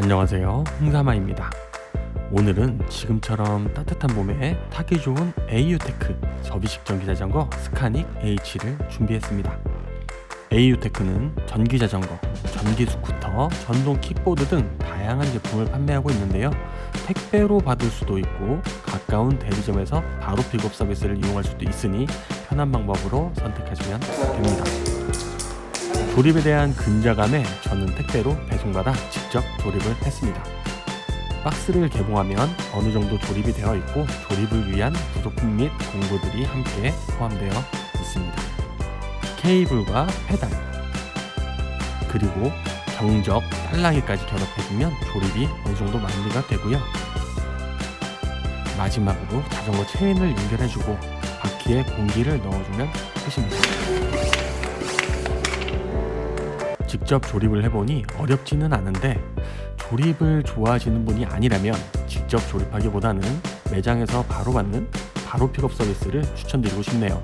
안녕하세요. 홍사마입니다. 오늘은 지금처럼 따뜻한 봄에 타기 좋은 AU테크 접이식 전기 자전거 스카닉 H를 준비했습니다. AU테크는 전기 자전거, 전기 스쿠터, 전동 킥보드 등 다양한 제품을 판매하고 있는데요. 택배로 받을 수도 있고 가까운 대리점에서 바로 픽업 서비스를 이용할 수도 있으니 편한 방법으로 선택하시면 됩니다. 조립에 대한 근자감에 저는 택배로 배송받아 직접 조립을 했습니다. 박스를 개봉하면 어느 정도 조립이 되어 있고 조립을 위한 부속품 및 공구들이 함께 포함되어 있습니다. 케이블과 페달 그리고 경적, 딸랑이까지 결합해주면 조립이 어느 정도 마무리가 되고요. 마지막으로 자전거 체인을 연결해주고 바퀴에 공기를 넣어주면 끝입니다. 직접 조립을 해보니 어렵지는 않은데 조립을 좋아하시는 분이 아니라면 직접 조립하기보다는 매장에서 바로 받는 바로 픽업 서비스를 추천드리고 싶네요.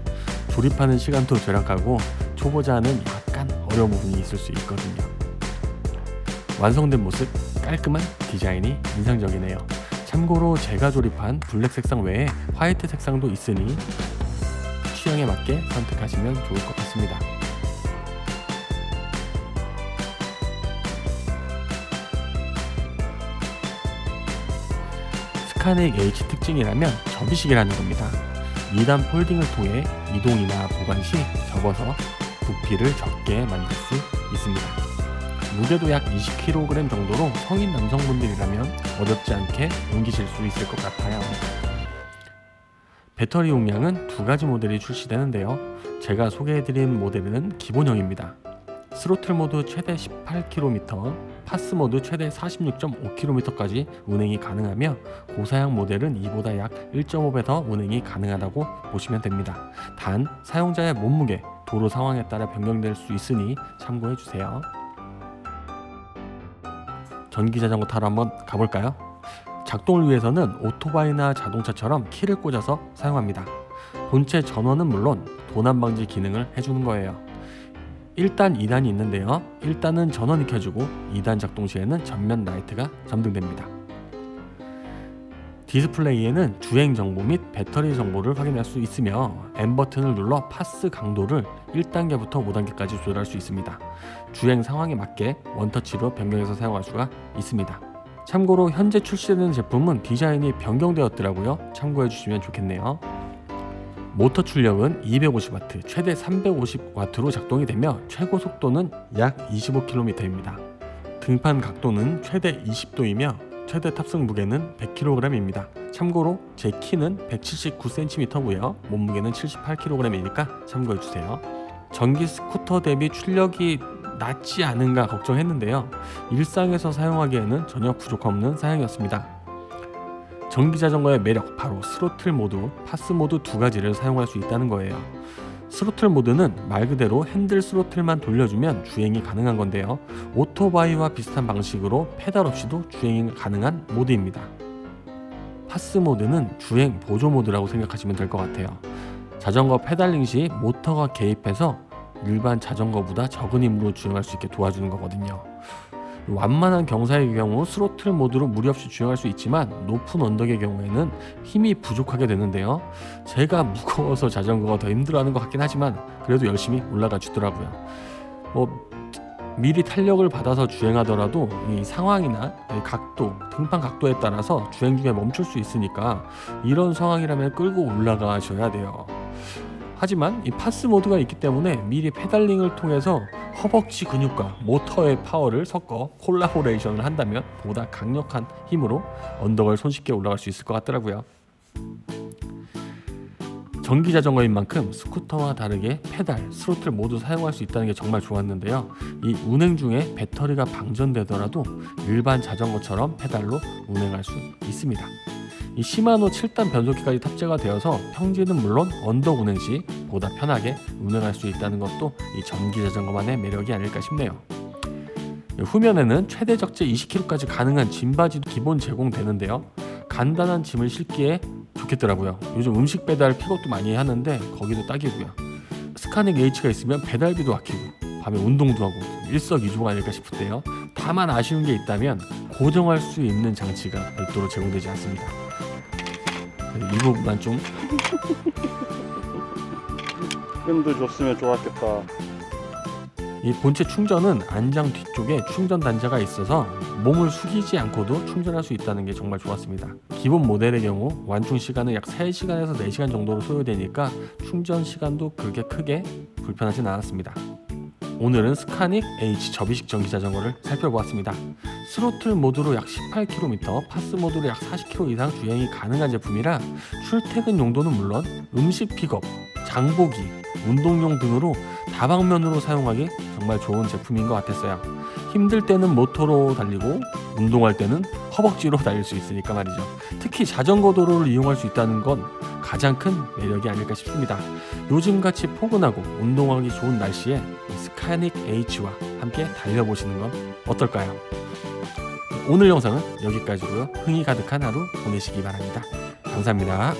조립하는 시간도 절약하고 초보자는 약간 어려운 부분이 있을 수 있거든요. 완성된 모습 깔끔한 디자인이 인상적이네요. 참고로 제가 조립한 블랙 색상 외에 화이트 색상도 있으니 취향에 맞게 선택하시면 좋을 것 같습니다. 스카넥 H 특징이라면 접이식이라는 겁니다. 2단 폴딩을 통해 이동이나 보관 시 접어서 부피를 적게 만들 수 있습니다. 무게도 약 20kg 정도로 성인 남성분들이라면 어렵지 않게 옮기실 수 있을 것 같아요. 배터리 용량은 두 가지 모델이 출시되는데요. 제가 소개해드린 모델은 기본형입니다. 스로틀 모드 최대 18km, 파스 모드 최대 46.5km까지 운행이 가능하며 고사양 모델은 이보다 약 1.5배 더 운행이 가능하다고 보시면 됩니다. 단 사용자의 몸무게, 도로 상황에 따라 변경될 수 있으니 참고해 주세요. 전기 자전거 타러 한번 가볼까요? 작동을 위해서는 오토바이나 자동차처럼 키를 꽂아서 사용합니다. 본체 전원은 물론 도난 방지 기능을 해주는 거예요. 1단, 2단이 있는데요. 1단은 전원이 켜지고 2단 작동 시에는 전면 라이트가 점등됩니다. 디스플레이에는 주행 정보 및 배터리 정보를 확인할 수 있으며 M 버튼을 눌러 파스 강도를 1단계부터 5단계까지 조절할 수 있습니다. 주행 상황에 맞게 원터치로 변경해서 사용할 수가 있습니다. 참고로 현재 출시되는 제품은 디자인이 변경되었더라고요. 참고해 주시면 좋겠네요. 모터 출력은 250W, 최대 350W로 작동이 되며 최고 속도는 약 25km입니다. 등판 각도는 최대 20도이며 최대 탑승 무게는 100kg입니다. 참고로 제 키는 179cm고요. 몸무게는 78kg이니까 참고해 주세요. 전기 스쿠터 대비 출력이 낮지 않은가 걱정했는데요. 일상에서 사용하기에는 전혀 부족 없는 사양이었습니다. 전기 자전거의 매력 바로 스로틀 모드, 파스 모드 두 가지를 사용할 수 있다는 거예요. 스로틀 모드는 말 그대로 핸들 스로틀만 돌려주면 주행이 가능한 건데요. 오토바이와 비슷한 방식으로 페달 없이도 주행이 가능한 모드입니다. 파스 모드는 주행 보조 모드라고 생각하시면 될 것 같아요. 자전거 페달링 시 모터가 개입해서 일반 자전거보다 적은 힘으로 주행할 수 있게 도와주는 거거든요. 완만한 경사의 경우 스로틀 모드로 무리 없이 주행할 수 있지만 높은 언덕의 경우에는 힘이 부족하게 되는데요. 제가 무거워서 자전거가 더 힘들어하는 것 같긴 하지만 그래도 열심히 올라가 주더라고요. 뭐 미리 탄력을 받아서 주행하더라도 이 상황이나 이 각도, 등판 각도에 따라서 주행 중에 멈출 수 있으니까 이런 상황이라면 끌고 올라가셔야 돼요. 하지만 이 파스 모드가 있기 때문에 미리 페달링을 통해서 허벅지 근육과 모터의 파워를 섞어 콜라보레이션을 한다면 보다 강력한 힘으로 언덕을 손쉽게 올라갈 수 있을 것 같더라고요. 전기 자전거인 만큼 스쿠터와 다르게 페달, 스로틀 모두 사용할 수 있다는 게 정말 좋았는데요. 이 운행 중에 배터리가 방전되더라도 일반 자전거처럼 페달로 운행할 수 있습니다. 이 시마노 7단 변속기까지 탑재가 되어서 평지는 물론 언덕 운행 시 보다 편하게 운행할 수 있다는 것도 이 전기 자전거만의 매력이 아닐까 싶네요. 후면에는 최대 적재 20kg까지 가능한 짐 바지도 기본 제공되는데요. 간단한 짐을 실기에 좋겠더라고요. 요즘 음식 배달 픽업도 많이 하는데 거기도 딱이고요. 스카닉 H가 있으면 배달비도 아끼고 밤에 운동도 하고 일석이조가 아닐까 싶은데요. 다만 아쉬운 게 있다면 고정할 수 있는 장치가 별도로 제공되지 않습니다. 이 부분만 좀 끈도 줬으면 좋았겠다. 이 본체 충전은 안장 뒤쪽에 충전 단자가 있어서 몸을 숙이지 않고도 충전할 수 있다는 게 정말 좋았습니다. 기본 모델의 경우 완충 시간은 약 3시간에서 4시간 정도로 소요되니까 충전 시간도 그렇게 크게 불편하진 않았습니다. 오늘은 스카닉 H 접이식 전기 자전거를 살펴보았습니다. 스로틀 모드로 약 18km, 파스 모드로 약 40km 이상 주행이 가능한 제품이라 출퇴근 용도는 물론 음식 픽업, 장보기, 운동용 등으로 다방면으로 사용하기 정말 좋은 제품인 것 같았어요. 힘들 때는 모터로 달리고 운동할 때는 허벅지로 달릴 수 있으니까 말이죠. 특히 자전거 도로를 이용할 수 있다는 건 가장 큰 매력이 아닐까 싶습니다. 요즘같이 포근하고 운동하기 좋은 날씨에 이 스카닉 H와 함께 달려보시는 건 어떨까요? 오늘 영상은 여기까지고요. 흥이 가득한 하루 보내시기 바랍니다. 감사합니다.